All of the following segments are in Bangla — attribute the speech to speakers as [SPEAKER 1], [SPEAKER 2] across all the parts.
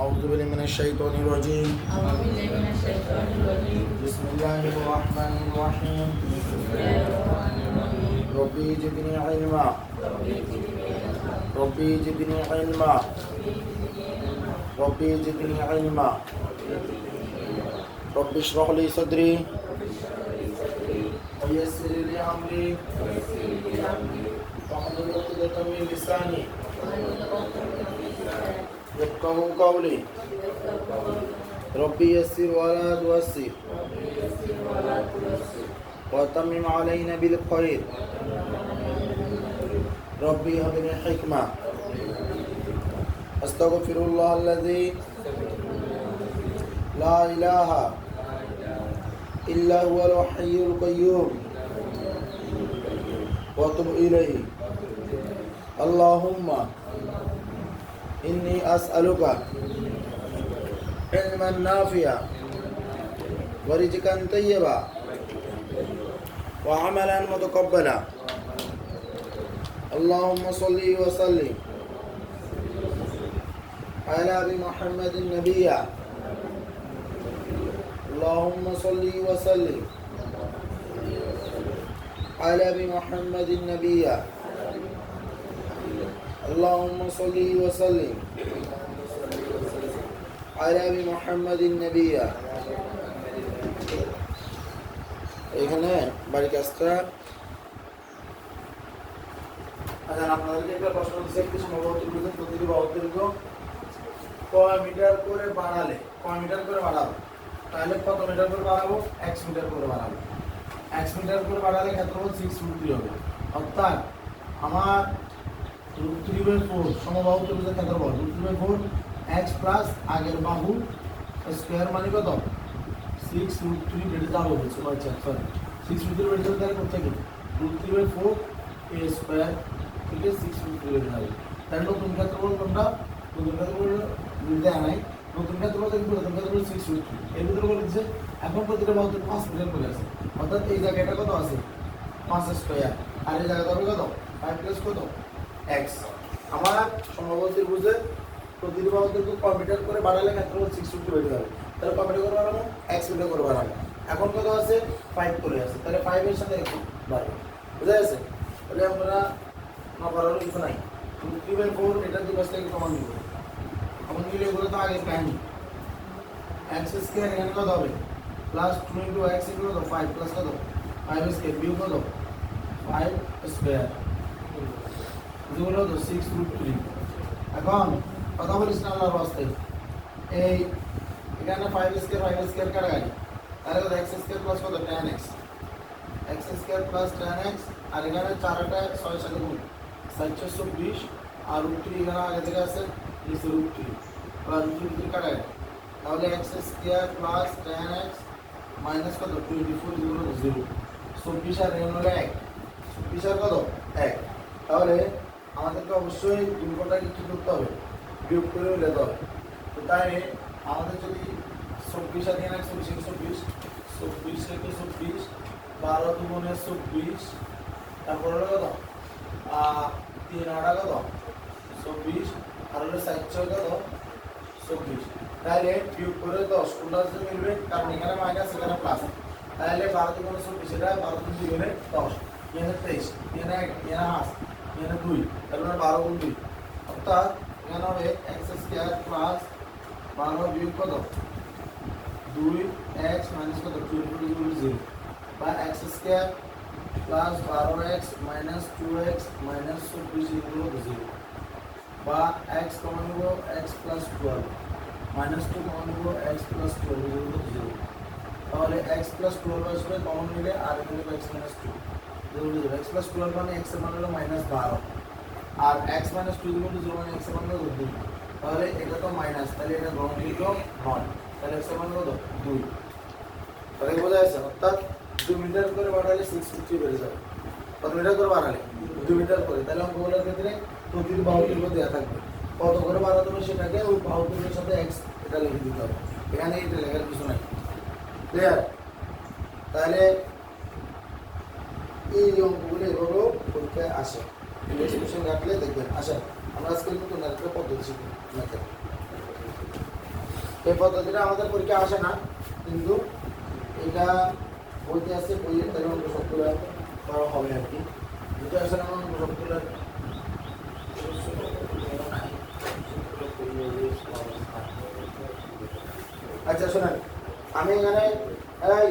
[SPEAKER 1] أعوذ بالله من الشيطان الرجيم.
[SPEAKER 2] أعوذ بالله من الشيطان الرجيم.
[SPEAKER 1] بسم الله الرحمن الرحيم. ربي زدني علما.
[SPEAKER 2] ربي زدني علما.
[SPEAKER 1] ربي زدني علما. ربي زدني علما رب اشرح لي صدري. ويسر لي أمري. واحلل عقدة من لساني. يفقه قولي ربي يسر ولا تؤسر وتمم علينا بالخير ربي هب لي الحكمة أستغفر الله الذي لا إله إلا هو الحي القيوم وأتوب إليه اللهم إني أسألك علما نافعا ورزقا طيبا وعملا متقبلا اللهم صل وسلم على ابي محمد النبي اللهم صل وسلم على ابي محمد النبي اللهم صل وسلم على ابي محمد النبي এখানে বাড়ির কাজটা আচ্ছা আপনাদেরকে একটা প্রশ্ন দিচ্ছে একটি সম্ভবত বুঝুন প্রতিটি বাহুদীর্ঘ কয় মিটার করে বাড়ালে কয় মিটার করে বাড়াবো তাহলে কত মিটার করে বাড়াবো এক্স মিটার করে বাড়াবো এক্স মিটার করে বাড়ালে ক্ষেত্রফল সিক্স রুট থ্রি হবে অর্থাৎ আমার রুট থ্রি বাই ফোর সমবাহু ত্রিভুজের ক্ষেত্রফল root three by four x plus আগের বাহু স্কোয়ার মানে কত? সিক্স রুট থ্রি বেড়ে যাব বলছে আচ্ছা সরি সিক্স রুট থ্রি বেড়ে যাবে তাহলে করতে গেলে root three by four a square থেকে সিক্স রুট থ্রি বেড়ে যাবে তাহলে নতুন ক্ষেত্রফল কোনটা? নতুন ক্ষেত্রফল দেওয়া নাই নতুন ক্ষেত্রফল দেখব নতুন ক্ষেত্রফল সিক্স রুট থ্রি এর ভিতরে বলে দিচ্ছে, এখন প্রতিটা বাহুতে পাঁচ মিটার করে আছে। অর্থাৎ এই জায়গাটা কত আছে? পাঁচ স্কোয়ার আর এই জায়গাটা হবে কত? ফাইভ প্লাস কত? এক্স আমার সম্ভবত বুঝে প্রতিটি বাহুতে কম্পিউটার করে বাড়ালে ক্ষেত্রফল সিক্স থ্রি বেড়ে যাবে তাহলে কম্পিউটার করে বাড়াবো এক্স মিটার করে বাড়াবো এখন কত আছে? ফাইভ করে আছে তাহলে ফাইভের সাথে এক্স বাড়বে বুঝা গেছে? তাহলে আমরা না বাড়ানো কিছু নাই। থ্রি বাই ফোর এটার দুই পাশ থেকে কমান দিব কমান দিলে এগুলো তো আগে কাহিনি এক্স স্কোয়ার এখানে কত হবে? Plus two into x into কত ফাইভ প্লাস কত? ফাইভ স্কোয়ার বিউ কত? ফাইভ স্কোয়ার যেগুলো তো সিক্স রুট থ্রি এখন কথা বলিস না আল্লাহর বাস্তে এই, এখানে ফাইভ স্কোয়ার ফাইভ স্কোয়ার কাটাকাটি তাহলে কত এক্স স্কোয়ার প্লাস কত? Ten x x square plus ten x আর এখানে চারটা ছয় সাথে গুণ। সাতশো চব্বিশ, আর রুট থ্রি এখানে আগে থেকে আছে, নিচে root three plus root three three কাটাকাটি তাহলে x square plus ten x minus কত? টোয়েন্টি ফোর ইগুলো জিরো চব্বিশ আর এখানে হলো এক। চব্বিশ আর কত? এক। তাহলে আমাদেরকে অবশ্যই দুর্গটাকে কী করতে হবে, বিয়োগ করে নিতে হবে। তো তাই আমাদের যদি চব্বিশ আর এখানে চব্বিশ চব্বিশ চব্বিশ থেকে চব্বিশ, বারো দুগুণে চব্বিশ, তারপর হলো কত? তিন আটা কত? চব্বিশ, আর হলো সাত ছয় কত? চব্বিশ। তাহলে বিয়োগ করে দশ কোনটা হচ্ছে মিলবে, কারণ এখানে মাইনাস, এখানে প্লাস তাহলে বারো দুগুণে চব্বিশ, এটা বারো হলে দশ, এখানে তেইশ, এখানে এক, এখানে পাঁচ। এখানে দুই তারপরে বারো গুণ দুই অর্থাৎ এখানে হবে এক্স স্কোয়ার প্লাস বারো বিয়োগ কত দুই এক্স মাইনাস কত টু ইন্টু জিরো বা এক্স স্কোয়ার প্লাস বারো x minus two x minus চব্বিশ ইন্টু জিরো বা এক্স কমন নিব x plus twelve minus two common নিব x plus twelve into zero তাহলে এক্স প্লাস টুয়েলভ আসবে কমন নিলে আর এখানে x minus two x plus twelve মানে এক্সের মান হলো মাইনাস বারো। আর x minus two into zero মানে এক্সের মান হলো দুই, তাহলে এটা তো মাইনাস তাহলে এটা গ্রহণযোগ্য নয়। তাহলে এক্সের মান কত দুই। তাহলে বোঝা যাচ্ছে, অর্থাৎ দু মিটার করে বাড়ালে সিক্স ফিফটি বেড়ে যাবে। কত মিটার করে বাড়ালে? দু মিটার করে। তাহলে অঙ্কগুলোর ক্ষেত্রে প্রতিটি বাহুটির মধ্যে দেওয়া থাকবে। কত করে বাড়াতে হবে সেটাকে ওই বাহুটির সাথে এক্স এটা লিখে দিতে হবে। এখানে এটা লেখার কিছু নাই। ক্লিয়ার তাহলে এই অঙ্কগুলো এভাবেও পরীক্ষায় আসে। ইন্ডেক্সিশন রাখলে দেখবেন আসেন আমরা আজকে নতুন একটা পদ্ধতি শিখব এই পদ্ধতিটা আমাদের পরীক্ষা আসে না, কিন্তু এটা বইতে আছে বইয়ের তাহলে অঙ্ক করা হবে আর কি। যেটা আসে না, অঙ্ক সবগুলো আচ্ছা শোনেন, আমি এখানে এই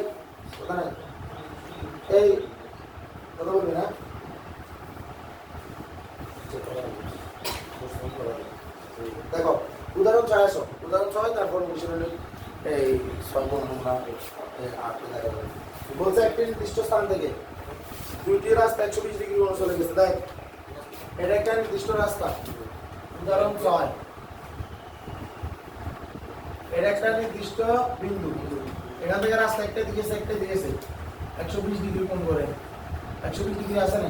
[SPEAKER 1] এই কথা বলবি না দেখো, উদাহরণ ছয় আসো। উদাহরণ ছয়, তারপর মিশনের এই সর্বনমূনা বলছে একটি নির্দিষ্ট স্থান থেকে দুইটি রাস্তা একশো বিশ ডিগ্রি কোণ গেছে। দেখ, এটা একটা নির্দিষ্ট রাস্তা। উদাহরণ ছয়। এটা একটা নির্দিষ্ট বিন্দু। এখান থেকে রাস্তা একটা দিকেছে একটা দিকেছে একশো বিশ ডিগ্রি কোণ করে। একশো বিশ ডিগ্রি আছে না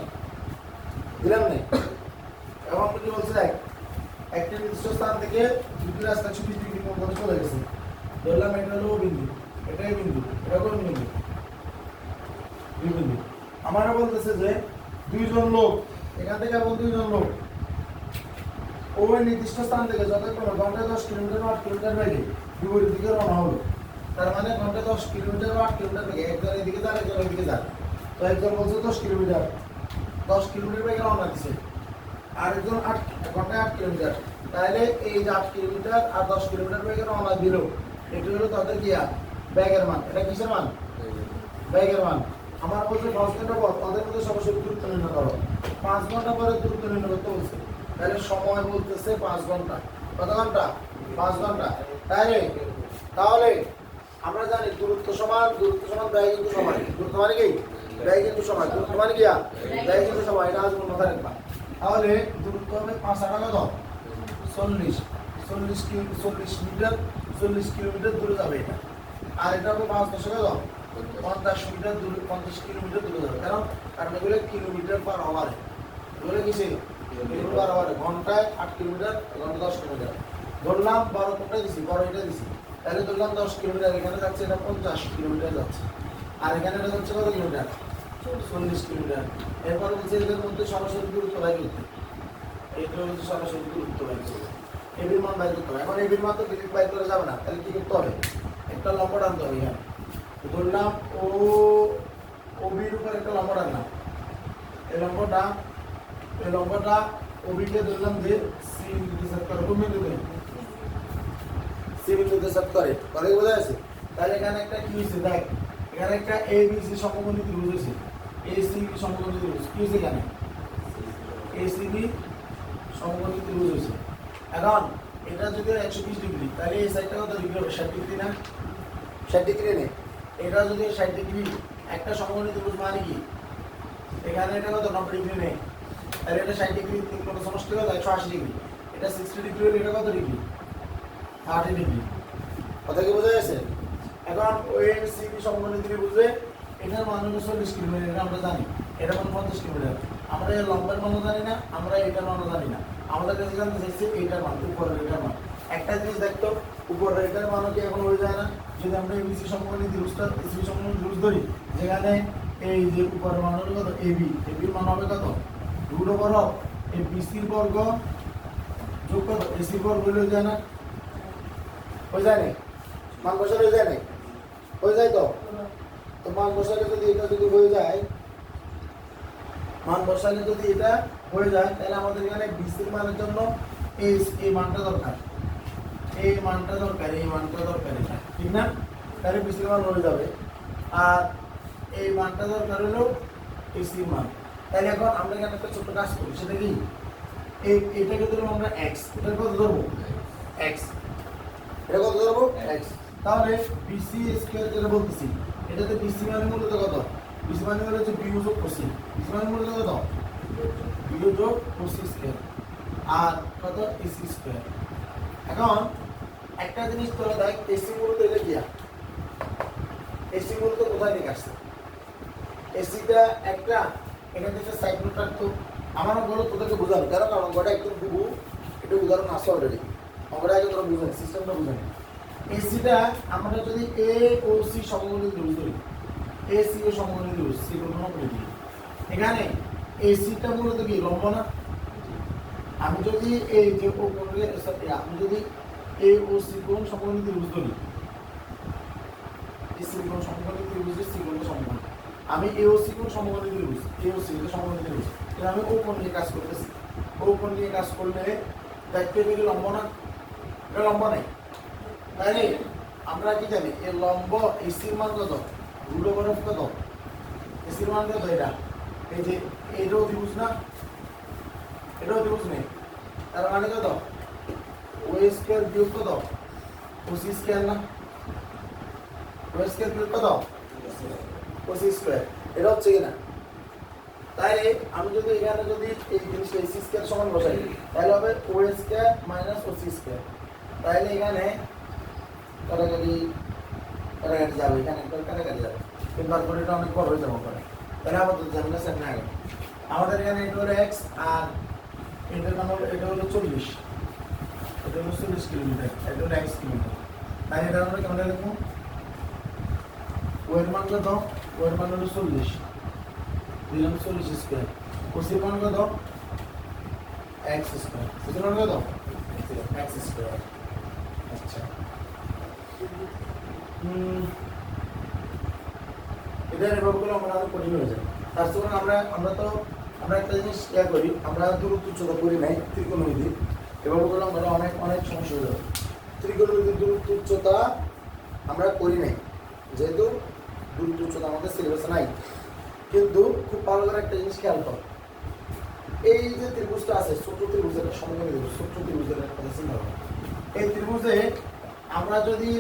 [SPEAKER 1] দিলাম না। এবং কি বলছে দেখ, একটা নির্দিষ্ট স্থান থেকে দুটি রাস্তা একশো বিশ ডিগ্রি করে চলে গেছে। ধরলাম এটা হলো বিন্দু এটাই বিন্দু, এটা কোন বিন্দু? দুই বিন্দু। আমারও বলতেছে যে দুইজন লোক, এখান থেকে এবং দুইজন লোক। ওই নির্দিষ্ট স্থান থেকে যতক্ষণ ঘন্টায় দশ কিলোমিটার বা আট কিলোমিটার বেগে বিপরীত দিকে রওনা হলো, তার মানে ঘন্টায় দশ কিলোমিটার বা আট কিলোমিটার বেগে একজন এদিকে যান একজন এদিকে যান একজন বলছে দশ কিলোমিটার। দশ কিলোমিটার বেগে রওনা দিছে। আর একজন আট ঘন্টায় আট কিলোমিটার। তাহলে এই যে আট কিলোমিটার আর দশ কিলোমিটার বেগে রওনা দিল। এটি হলো তাদের গিয়া ব্যাগের মান। এটা কিসের মান? ব্যাগের মান। আমার বলছে পাঁচ ঘণ্টা পর তাদের মধ্যে সরাসরি দূরত্ব নির্ণয় করো। পাঁচ ঘণ্টা পরে দূরত্ব নির্ণয় করতে বলছে। তাহলে সময় বলতেছে পাঁচ ঘণ্টা। কত ঘণ্টা? পাঁচ ঘণ্টা। তাহলে তাহলে আমরা জানি দূরত্ব সমান দূরত্ব সমান ব্যয় কিন্তু সমান। দূরত্ব মানে কি? ব্যয় কিন্তু দূরত্ব মানে কি? ব্যয় কিন্তু সমান এটা আজ মাথায় রাখবা তাহলে দূরত্ব হবে পাঁচ আটা কত? চল্লিশ। চল্লিশ কিলো চল্লিশ মিটার, চল্লিশ কিলোমিটার দূরে যাবে এটা। আর এটা হবে পাঁচ দশকে কত? পঞ্চাশ মিটার দূরে, পঞ্চাশ কিলোমিটার দূরে যাবে। কারণ কারণ এগুলো কিলোমিটার পার আওয়ারে এগুলো কিসে কিলোমিটার পার আওয়ারে ঘন্টায় আট কিলোমিটার, ঘণ্টা দশ কিলোমিটার। ধরলাম বারো কোনটা দিছি বারো এটা দিছি। তাহলে ধরলাম দশ কিলোমিটার, এখানে যাচ্ছে এটা পঞ্চাশ কিলোমিটার যাচ্ছে। আর এখানে এটা যাচ্ছে কত কিলোমিটার? চল্লিশ কিলোমিটার এরপর বলছে এদের মধ্যে সরাসরি দূরত্ব করতে এইটা হচ্ছে সরাসরি দূরত্ব করতে এবির মান বাইর করতে হবে। এখন এবির মান তো ডিরেক্ট বাইর করা যাবে না। তাহলে কি করতে হবে? একটা লম্বা টানতে হবে তো ধরলাম ও ওবির উপর একটা লম্বা টানলাম এই লম্বাটা এই লম্বাটা ওবিকে ধরলাম যে সি বিন্দুতে সেট করে। কোন বিন্দুতে? সি বিন্দুতে সেট করে। বোঝা যাচ্ছে? তাহলে এখানে একটা কি হয়েছে? দেখ, এখানে একটা এ বি সি সমকোণী ত্রিভুজ হয়েছে। এ সি বি সমকোণী ত্রিভুজ কি হয়েছে এখানে? এ সি বি সমকোণী ত্রিভুজ হয়েছে। এখন এটা যদি একশো বিশ ডিগ্রি তাহলে এই সাইডটা কত ডিগ্রি হবে। ষাট ডিগ্রি না? ষাট ডিগ্রি নেই। এটা যদি ষাট ডিগ্রি একটা সমকোণী ত্রিভুজ মানে কি? এখানে এটা কত? নব্বই ডিগ্রি নেই। তাহলে এটা ষাট ডিগ্রি তিন কোণ সমষ্টি কত? একশো আশি ডিগ্রি এটা সিক্সটি ডিগ্রি হলে এটা কত ডিগ্রি থার্টি ডিগ্রি কথা কি বোঝা যাচ্ছে? এখন ওই সিবি সমকোণী ত্রিভুজে এটার মান হলো চল্লিশ এটা আমরা জানি। এটা মান পঞ্চাশ কিলোমিটার। আমরা এর লম্বের মানও জানি না, আমরা এটার মানও জানি না। আমাদের কাছে জানতে চাইছে, এইটার মান, উপরের এটার মান। একটা জিনিস দেখতো, উপরের এটার মানও কি এখন হয়ে যায় না? যদি আমরা এবিসি সমকোণী ত্রিভুজটা এসিবি সমকোণী ত্রিভুজ ধরি, যেখানে এই যে উপরের মান হলো কত? এবি এবির মান হবে কত? রুট ওভার অফ এই বিসির বর্গ যোগ কত? এসির বর্গ হয়ে যায় না? হয়ে যায় না মান বসালে হয়ে যায় না হয়ে যায় তো? তো মান বসালে যদি এটা যদি হয়ে যায় মান বসালে যদি এটা হয়ে যায় তাহলে আমাদের এখানে বিসির মানের জন্য এই এই মানটা দরকার। এই মানটা দরকার এই মানটা দরকার এটা ঠিক না? তাহলে বিসির মান হয়ে যাবে। আর এই মানটা দরকার হলো এসির মান। তাহলে এখন আমরা এখানে একটা ছোট্ট কাজ করি সেটা কি? এই এটাকে ধরবো আমরা এক্স এটা কত ধরবো? এক্স এটা কত ধরবো? এক্স তাহলে বিসি স্কোয়ার যেটা বলতেছি এটাতে বিসি মানে মূলত কত বিসি মানে হলো যে বিউ যোগ করছি বিসি মানে মূলত কত বিউ যোগ করছি স্কোয়ার আর কত? এসি স্কোয়ার এখন একটা জিনিস তোরা দেখ এসি মূলত এটা কি এসি মূলত কোথায় থেকে আসছে? এসিটা একটা, এখান থেকে সাইক্লোন থাকতো আমার বলো তোদেরকে বোঝানো কারণ অঙ্কটা একদম খুবু এটা উদাহরণ আসছে অলরেডি অঙ্কটা আগে তোরা বুঝেন সিস্টেমটা বুঝেন এসিটা আমরা যদি এ ও সি সমকোণী ত্রিভুজ ধরি এ সি ও সমকোণী ত্রিভুজ সি কল্পনা করে দিই এখানে এসিটা মূলত কি, লম্ব না? আমি যদি এই যে ও কোণকে আমি যদি এ ও সি কোণ সমকোণী ত্রিভুজ ধরি এই ত্রিকোণ সমকোণী ত্রিভুজের ত্রিকোণের সমকোণ আমি এ ও সি কোণ সমকোণী ত্রিভুজ এ ও সি এটা সমকোণী ত্রিভুজ কিন্তু আমি ও কোণ নিয়ে কাজ করতেছি। ও কোণ নিয়ে কাজ করলে দেখতে গেলে লম্ব না? এটা লম্ব নেই। রে, আমরা কি জানি এর লম্ব এসির মান কত? ওভার অফ কত এসির মান কত এটা? এই যে এটাও ত্রিভুজ না? এটাও ত্রিভুজ নেই। তার মানে কত? ও স্কোয়ার বিয়োগ কত? সি স্কোয়ার না? ও স্কোয়ার বিয়োগ কত? C square. এটা হচ্ছে কিনা তাই আমি যদি এখানে যদি এই জিনিসটা সি স্কোয়ার সমান বসাই তাহলে হবে O square minus O C square. তাহলে এখানে কাটাকাটি কাটাকাটি যাবে, এখানে কাটাকাটি যাবে? অনেক বড় হয়ে যাবে ওখানে। তাহলে আমাদের যাবে না সেখানে আমাদের এখানে এটা এক্স আর এটার হলো এটা হলো চল্লিশ। এটা হলো চল্লিশ কিলোমিটার, এটা এক্স কিলোমিটার। তাই এটা আমরা কেমন মান কত? মান হলো চল্লিশ। দিলাম চল্লিশ স্কোয়ার কোসির মান এক্স স্কোয়ার কোসির মান কত? এক্স স্কোয়ার আচ্ছা। করে আমরা আরও কঠিন হয়ে যায়। তার জন্য আমরা আমরা তো আমরা একটা জিনিস ইয়া করি, আমরা দূরত্ব উচ্চতা করি নাই ত্রিকোণমিতি। এভাবে করলে আমরা অনেক অনেক সমস্যা হয়ে যাবে। ত্রিকোণমিতির দূরত্ব উচ্চতা আমরা করি নাই। যেহেতু দূরত্ব উচ্চতা আমাদের সিলেবাসে নাই। কিন্তু খুব ভালো করে একটা জিনিস খেয়াল করো। এই যে ত্রিভুজটা আছে ছোট ত্রিভুজের সমকোণী ত্রিভুজ ছোট ত্রিভুজের একটা চিন্তা করো। এই ত্রিভুজে আমরা যদি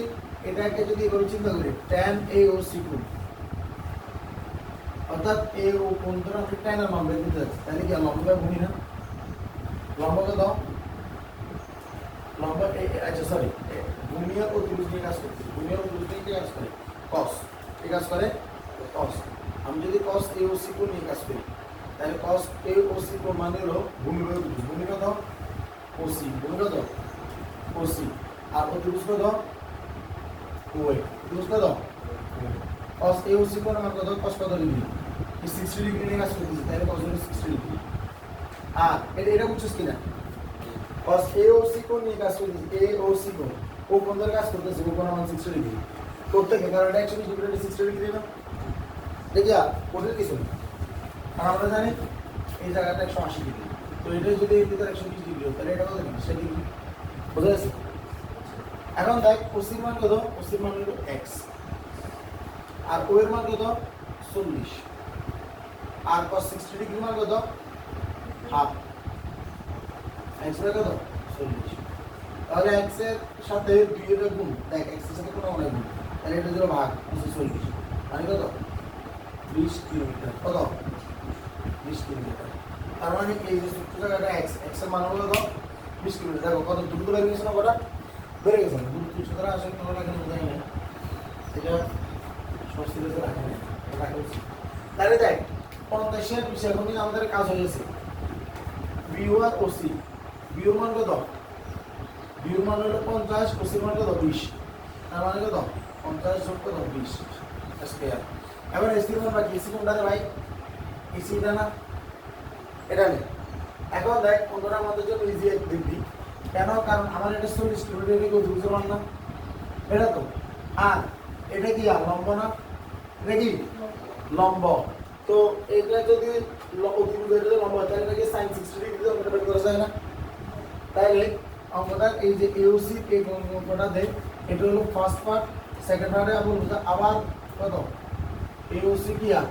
[SPEAKER 1] এটাকে যদি এভাবে চিন্তা করি ট্যান এ ও সি কোণ অর্থাৎ এ ও আমরা ট্যানের মান বের করতে যাচ্ছি তাহলে কি আর লম্বা ভূমি না? লম্বা কত লম্বা আচ্ছা সরি ভূমিয়া ও ত্রিভুজ নিয়ে কাজ করছি। ভূমিয়া ও ত্রিভুজ নিয়ে কাজ করে? কস কি কাজ করে? কস আমি যদি কস এ ও সি কোণ নিয়ে কাজ করি, তাহলে কস এ ও সি কোণ মানে হলো ভূমি ভূমি কত ও সি ভূমি কত ও সি আর ও ত্রিভুজ কত ওয়ে ত্রিভুজ কত cos A ও C কোণ আমার কত cos কত ডিগ্রি এই 60 ডিগ্রি নিয়ে কাজ করতেছি তাহলে cos হলো 60 ডিগ্রি আর এটা এটা বুঝছিস কিনা? Cos A ও C কোণ নিয়ে কাজ করতেছি A ও C কোণ ও কোণ ধরে কাজ করতেছি? ও কোণ আমার 60 ডিগ্রি প্রত্যেকে কারণ এটা 120 ডিগ্রি 60 ডিগ্রি না দেখিয়া কোণের কিছু নেই আর আমরা জানি এই জায়গাটা 180 ডিগ্রি তো এটা যদি এর ভিতরে 120 ডিগ্রি হয়, তাহলে এটা কত ডিগ্রি সে ডিগ্রি বুঝা এখন দেখ ওসির মান কত? ওসির মান হলো এক্স আর ও এর মান কত? চল্লিশ। আর কস সিক্সটি ডিগ্রি মান কত? হাফ। এক্সের কত? চল্লিশ। তাহলে এক্সের সাথে দুই এর গুণ। দেখ এক্সের সাথে কোনো অনেক গুণ। তাহলে এটা দিল ভাগ দুশো চল্লিশ। মানে কত? বিশ কিলোমিটার। কত? বিশ কিলোমিটার। তার মানে এই যে সূত্র জায়গাটা এক্স এক্সের মান হলো কত? বিশ কিলোমিটার। দেখো, কত দ্রুত বেড়ে গেছে না কটা? বেড়ে গেছে না উচ্চতারা আসলে কোনো না বোঝাই না। এটা সংস্কৃতিতে রাখা নেই, রাখা উচিত। তাহলে দেখ, পঞ্চাশের বিষয়, এখন আমাদের কাজ হয়ে বিউ আর ওসি বিউর মান কত বিউর মান হলো পঞ্চাশ ওসির মান কত বিশ। তার মানে কত? পঞ্চাশ যোগ কত? বিশ। স্কোয়ার। এবার এসির মান বাকি এসি কোনটা ভাই? এসিটা না? এটা নেই এখন দেখ অন্যরা আমাদের জন্য ইজি এক দেখবি কেন? কারণ আমার এটা চল্লিশ কিলোমিটার কেউ বুঝতে পার না। এটা তো। আর এটা কি আর লম্ব না? এটা কি? লম্ব। তো এটা যদি অতিভুজ এটা লম্ব হয়, তাহলে এটাকে সাইন সিক্সটি ডিগ্রি অঙ্কটা বের করা যায় না? তাইলে অঙ্কটা এই যে এওসি এই অঙ্কটা দেয় এটা হলো ফার্স্ট পার্ট সেকেন্ড পার্টে আবার আবার কত? এওসি কি আর?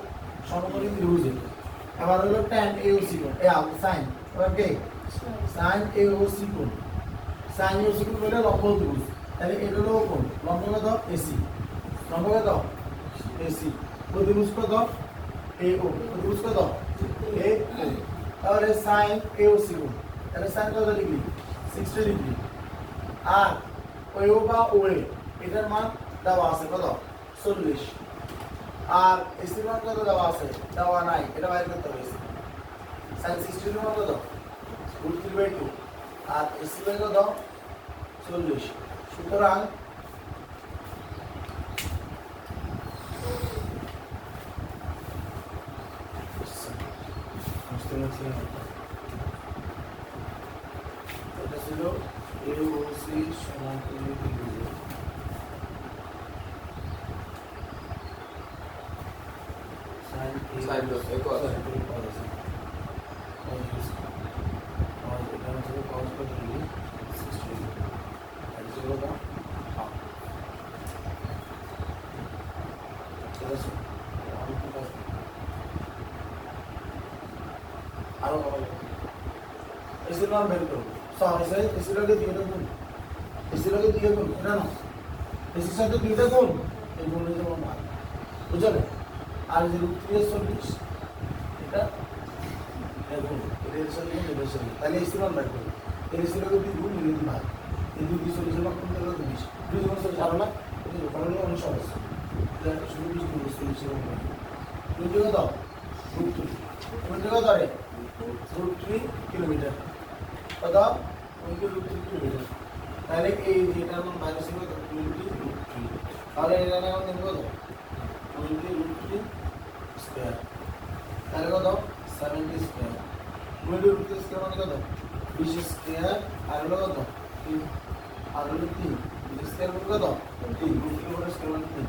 [SPEAKER 1] সমকোণী ত্রিভুজে আবার হলো ট্যান এওসি এ আল সাইন এবার কে সাইন এওসি কোণ সাইন এওসি কোণ বলে লম্ব ত্রিভুজ তাহলে এটা হলো কোণ লম্ব কত এসি লম্ব কত এসি প্রতিভুজ কত এ ও প্রতিভুজ কত এ ও তাহলে সাইন এ ও সি কোণ তাহলে সাইন কত ডিগ্রি সিক্সটি ডিগ্রি আর ও বা ও এ এটার মান দেওয়া আছে কত? চল্লিশ। আর এসির মান কত দেওয়া আছে? দেওয়া নাই। এটা বাইর করতে হবে সাইন সিক্সটির মান কত? রুট থ্রি আর এসি বাই কত চল্লিশ। সুতরাং বুঝতে পারছি না। এটা ছিল এ AOC সমতুল্য ত্রিভুজ sin A
[SPEAKER 3] Sin of A cos.
[SPEAKER 1] Sorry, cos আছে। Cos is- cos এটা হচ্ছে cos কত ডিগ্রি? 60 ডিগ্রি। আর এটা হলো কত? half। ঠিক আছে? আমি কি কাজ করব? আরও কমাই মান বের করব সরি এসির আগে দুইটা গুণ আগে দুইটা গুণ এটা না এসির সাথে দুইটা গুণ এই গুণের যেমন ভাগ বুঝলে? আর যে রুট থ্রি চল্লিশ, এটা গুণ এটা গুণ এটা সাথে। তাহলে মান বের করব এর আগে দুই গুণ এর দুই ভাগ। এই দুই দুই চল্লিশের ভাগ কোন থেকে বিশ। দুই গুণ চল্লিশ আরও না? এটা কারণ অনেক সহজ। শুধু বিশ গুণ ভাগ দুই টাকা দাও। রুট থ্রি রুট দাও রে রুট থ্রি কিলোমিটার। কত উইকে রুট থ্রি কিলোমিটার তাহলে এই যেটার মান মাইনাস হবে টোয়েন্টি রুট থ্রি তাহলে এটা এখন নেব কত টোয়েন্টি রুট থ্রি স্কোয়ার তাহলে কত? Seventy square twenty root three square মানে কত? বিশ স্কোয়ার আর হলো কত? তিন। আর হলো তিন। বিশ স্কোয়ার মানে কত? তিন। রুট থ্রি করে স্কোয়ার মানে তিন।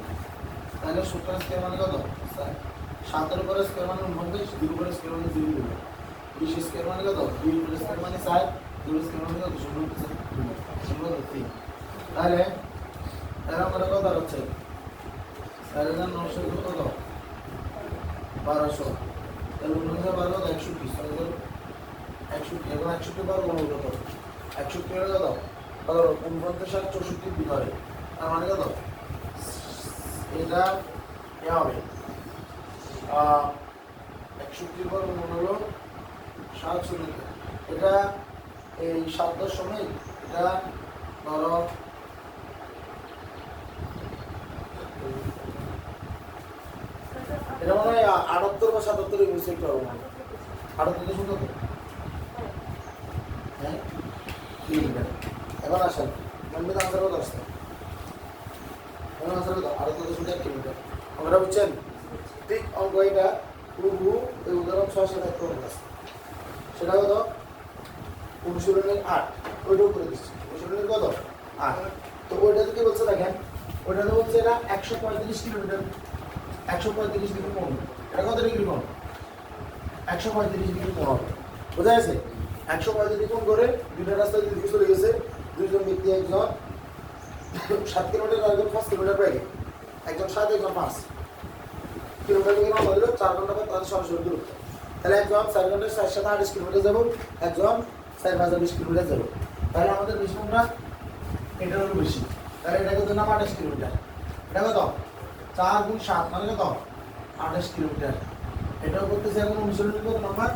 [SPEAKER 1] তাহলে সত্তর স্কোয়ার মানে কত? স্যার সাতের উপরে স্কোয়ার মানে উনপঞ্চাশ দুই উপরে স্কোয়ার মানে জিরো দেবে বিশ স্কোয়ার মানে কত? দুই উপরে স্কোয়ার মানে ষাট দুই স্কোয়ার মানে কত? শূন্য তিন। তাহলে তাহলে আমরা কত হচ্ছে? চার হাজার নশো কত? বারোশো। তাহলে উনহাজার বারো কত? একষট্টি। ছয় হাজার একষট্টি, এখন একষট্টি বারো পনেরো কত? একষট্টি হলে কত? কত উনপঞ্চাশ আর চৌষট্টির ভিতরে তার মানে কত? এটা এ হবে। একষট্টির পর মনে হলো সাত শূন্য এটা এই সাতটার সময় এটা ধরো, এটা মনে হয় আটাত্তর বা সাতাত্তর ইংলিশ হবে আটাত্তর হ্যাঁ? এবার আসেন। মন্দির আনসার কত আসছে এবার আনসার কত আটাত্তর দশমিক এক কিলোমিটার আমরা বুঝছেন? ঠিক অঙ্ক এটা এই উদাহরণ ছয় অঙ্ক আছে সেটা কত? অনুশীলনের আট। ওইটা করে দিচ্ছি। অনুশীলনের কত? আট। তো ওইটাতে কি বলছে দেখেন? ওইটাতে বলছে এটা একশো পঁয়ত্রিশ কিলোমিটার। একশো পঁয়ত্রিশ ডিগ্রি কোণ। এটা কত ডিগ্রি কোণ? একশো পঁয়ত্রিশ ডিগ্রি কোণ। হবে বোঝা গেছে? একশো পঁয়ত্রিশ কোণ করে দুইটা রাস্তায় দুই চলে গেছে। দুইজন ব্যক্তি, একজন সাত কিলোমিটার আর একজন পাঁচ কিলোমিটার পেয়ে একজন সাত, একজন পাঁচ। কিলোমিটার থেকে চার ঘণ্টা পর তাদের সরাসরি দূরত্ব। তাহলে একজন চার ঘন্টায় চার সাথে আঠাশ কিলোমিটার যাব একজন চার হাজার বিশ কিলোমিটার যাব। তাহলে আমাদের বেশি কোনটা এটা হলো বেশি। তাহলে এটা কত নাম আঠাশ কিলোমিটার এটা কত? চার গুণ সাত মানে কত? আঠাশ কিলোমিটার এটাও করতেছে এখন অনুশীলনের কত নাম্বার?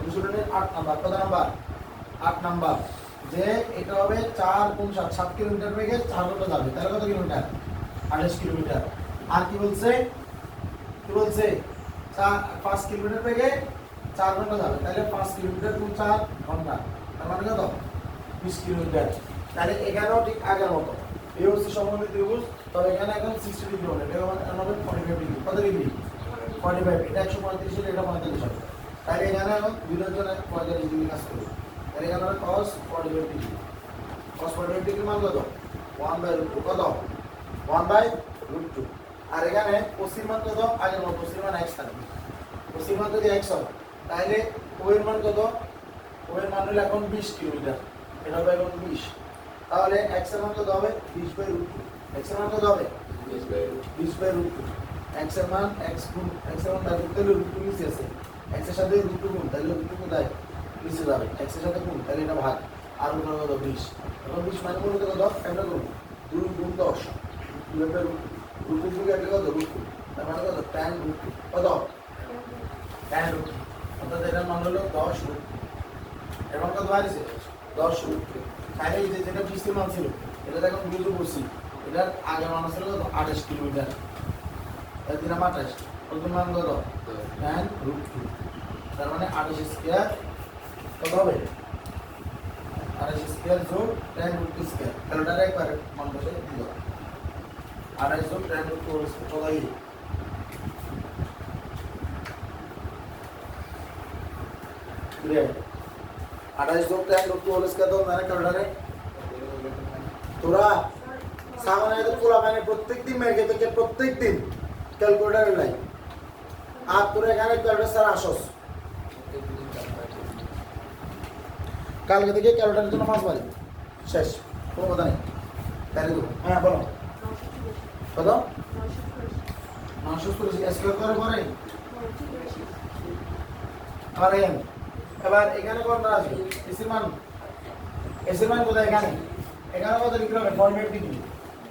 [SPEAKER 1] অনুশীলনের আট নাম্বার। কত নাম্বার? আট নাম্বার। যে এটা হবে চার গুণ সাত। সাত কিলোমিটার বেগে চার ঘণ্টা যাবে। তাহলে কত কিলোমিটার? আঠাশ কিলোমিটার আর কি বলছে? কি বলছে? চার, পাঁচ কিলোমিটার বেগে চার ঘণ্টা যাবে। তাহলে পাঁচ কিলোমিটার গুণ চার ঘণ্টা। তার মানে কত? বিশ কিলোমিটার তাহলে এখানেও ঠিক আগের মতো। এই হচ্ছে সমন্বিত ত্রিভুজ। তবে এখানে এখন সিক্সটি ডিগ্রি হবে। এটা হবে ফর্টি ফাইভ ডিগ্রি কত ডিগ্রি ফর্টি ফাইভ এটা একশো পঁয়ত্রিশ হলে এটা পঁয়তাল্লিশ হবে। তাহলে এখানে দুজন পঁয়তাল্লিশ ডিগ্রি কাজ করবে। তাহলে এখানে হবে cos forty five degree cos forty five degree মান কত? ওয়ান বাই রুট টু কত? ওয়ান বাই রুট টু আর এখানে পশ্চিম মান কত মতো পশ্চিম মান এক্স থাকবে। পশ্চিম মান যদি এক্স হয় তাহলে ও এর মান কত? ও এর মান হলো এখন বিশ কিলোমিটার। এটা হবে এখন বিশ। তাহলে এক্সের মান কত হবে? বিশ বাই রুট এক্সের মান কত হবে? বিশ বাই রুট টু এক্সের মান এক্স গুণ এক্সের মান তাই করতে হলে রুট টু নিচে আছে। এক্সের সাথে রুট টু গুণ তাহলে রুট টু কোথায়? নিচে যাবে। এক্সের সাথে গুণ তাহলে এটা ভাগ। আর ওখানে কত? বিশ। এখন বিশ মানে বলতে কত? একটা করুন দুই গুণ দশ। দুই একটা রুট একটা কত রুট টু তার মানে কত ট্যান রুট অর্থাৎ এটার মান দশ রুট এর মান কত দশ রুট তাহলে যে যেটা বৃষ্টির মান এটা এখন করছি এটার আগের মান ছিল আঠাশ কিলোমিটার দিলাম আঠাশ নতুন মান কত ট্যান রুট তার মানে আঠাশ স্কোয়ার কত হবে আঠাশ স্কোয়ার যোগ ট্যান রুট স্কোয়ার তাহলে একবার মান বসে দিল। আঠাশ যোগ ট্যান রুট টু কত ক্লিয়ার আঠাশ যোগ টেন যোগ টু হোল স্কয়ার দাও জানে ক্যালকুলেটারে তোরা সামনে তো পোলা মানে প্রত্যেক দিন মেরে থেকে প্রত্যেক দিন ক্যালকুলেটারে লাই আর তোরা এখানে ক্যালকুলেটার স্যার আসস কালকে থেকে ক্যালকুলেটারের জন্য পাঁচ বাড়ি শেষ কোনো কথা নেই হ্যাঁ বলো কত? নশো এম এবার এখানে কোনটা আসবে এসির মান এসির মান কোথায়? এখানে। এখানে কত ডিগ্রি হবে? ফর্টি ডিগ্রি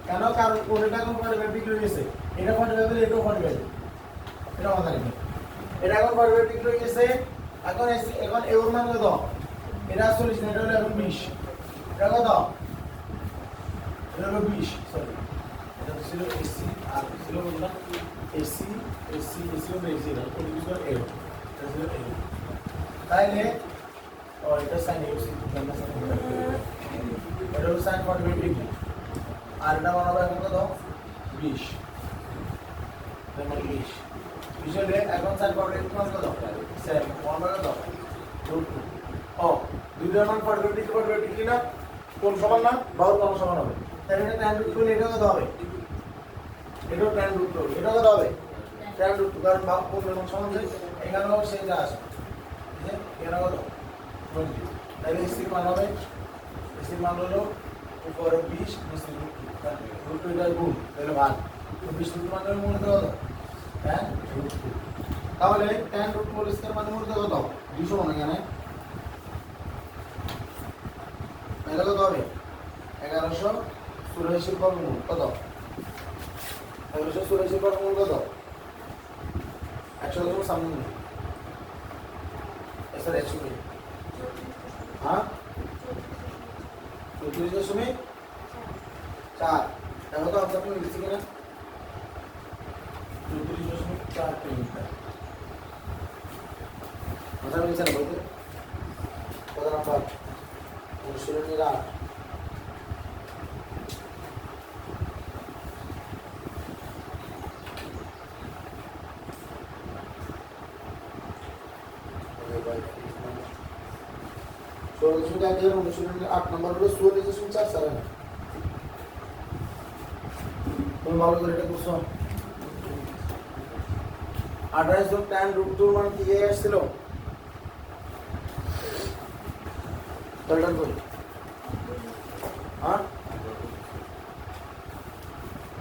[SPEAKER 1] কেন? কারণ কোনটা ফর্টি ফাইভ ডিগ্রি হয়েছে। এটা ফর্টি ফাইভ এটাও ফর্টি ফাইভ এটা মাথায় রাখবে এটা এখন ফাইভ ডিগ্রি এখন এখন এর মান কত? এটা চল্লিশ এটা হলো এখন বিশ। এটা কত? এটা হলো বিশ সরি এ ও, এটা সাইন এসি এটা সাইন ফর্টি ডিগ্রি। আর এটা বানাবো এখন কত? বিশ। মানে বিশ। এখন সাইন ফর্টি ফাইভ মান কত? সেভেন। ওয়ান টু ও, দুইটার মান ফর্টি ফর্টি না? কোন সমান না? বাহুর কোন সমান হবে। তাহলে রুট টু এটা কত হবে। এটাও ট্যান রুট এটা হবে। ট্যান রুট কারণ কোন সমান সমান যায় এখানেও সেটা আসে ঠিক আছে? এখানে কত তাহলে এসির মান হবে। এসির মান হলো উপরে বিশ, নিচে রুট টু এটা তাহলে ভাগ রুট মানে মনে কত? ট্যান রুট টু তাহলে রুট টু স্কয়ার মানে মনে কত? দুশো মনে এখানে। এটা কত হবে। এগারোশো চুরাশির বর্গমূল কত? এগারোশো চুরাশির বর্গমূল কত? একশো দশমিক সামনে নেই। স্যার একশো নেই হ্যাঁ? চৌত্রিশ দশমিক চার। দেখো তো আপনার আপনি লিখছি কিনা? চৌত্রিশ দশমিক চার কিলোমিটার। মাথা মিলছে বলতে? কত নাম্বার অনুশীলনীর আট ষোলো দশমিক এক হাজার অনুশীলনীর আট নম্বর হলো চুয়াল্লিশ দশমিক চার সাড়ে না তুমি ভালো করে এটা করছো আঠাশ জন ট্যান রুট টুর মান কি আসছিল ক্যালকুলেট করি हाँ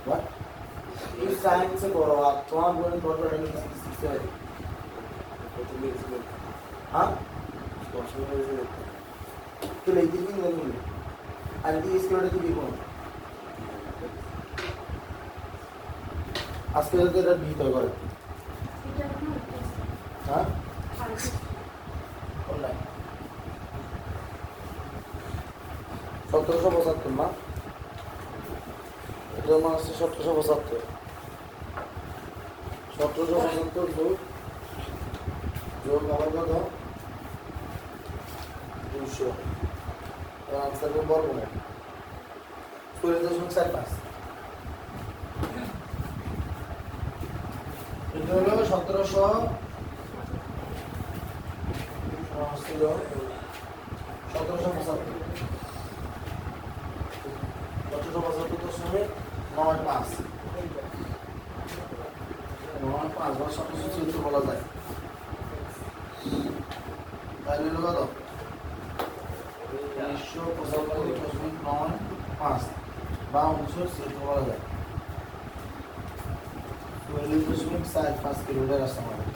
[SPEAKER 1] What? इस साइन से करो आप तो आप बोलें बहुत बड़ा नहीं हाँ তুলে দিকে নিয়ে নিলে আর দিকে স্কুলটা দিকে কোন আজকে যদি এটা ভিতর করে। হ্যাঁ? সতেরোশো পঁচাত্তর না এটা মনে হচ্ছে সতেরোশো পঁচাত্তর। সতেরোশো পঁচাত্তর যোগ যোগ আবার কত? দুশো আনসার বর্গ না চল্লিশ দশমিক চার পাঁচ এটা হলো সতেরোশো ছিল সতেরোশো পঁচাত্তর সতেরোশো পঁচাত্তর দশমিক নয় পাঁচ নয় পাঁচ বা সতেরোশো চৌদ্দ বলা যায় তাহলে হলো কত উনিশশো পঁচাত্তর দশমিক নয় পাঁচ বা উনিশশো চৌদ্দ বলা যায় চল্লিশ দশমিক চার পাঁচ কিলোমিটার রাস্তা আমাদের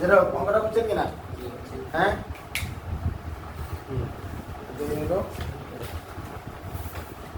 [SPEAKER 1] যেটা অঙ্কটা বুঝছেন কিনা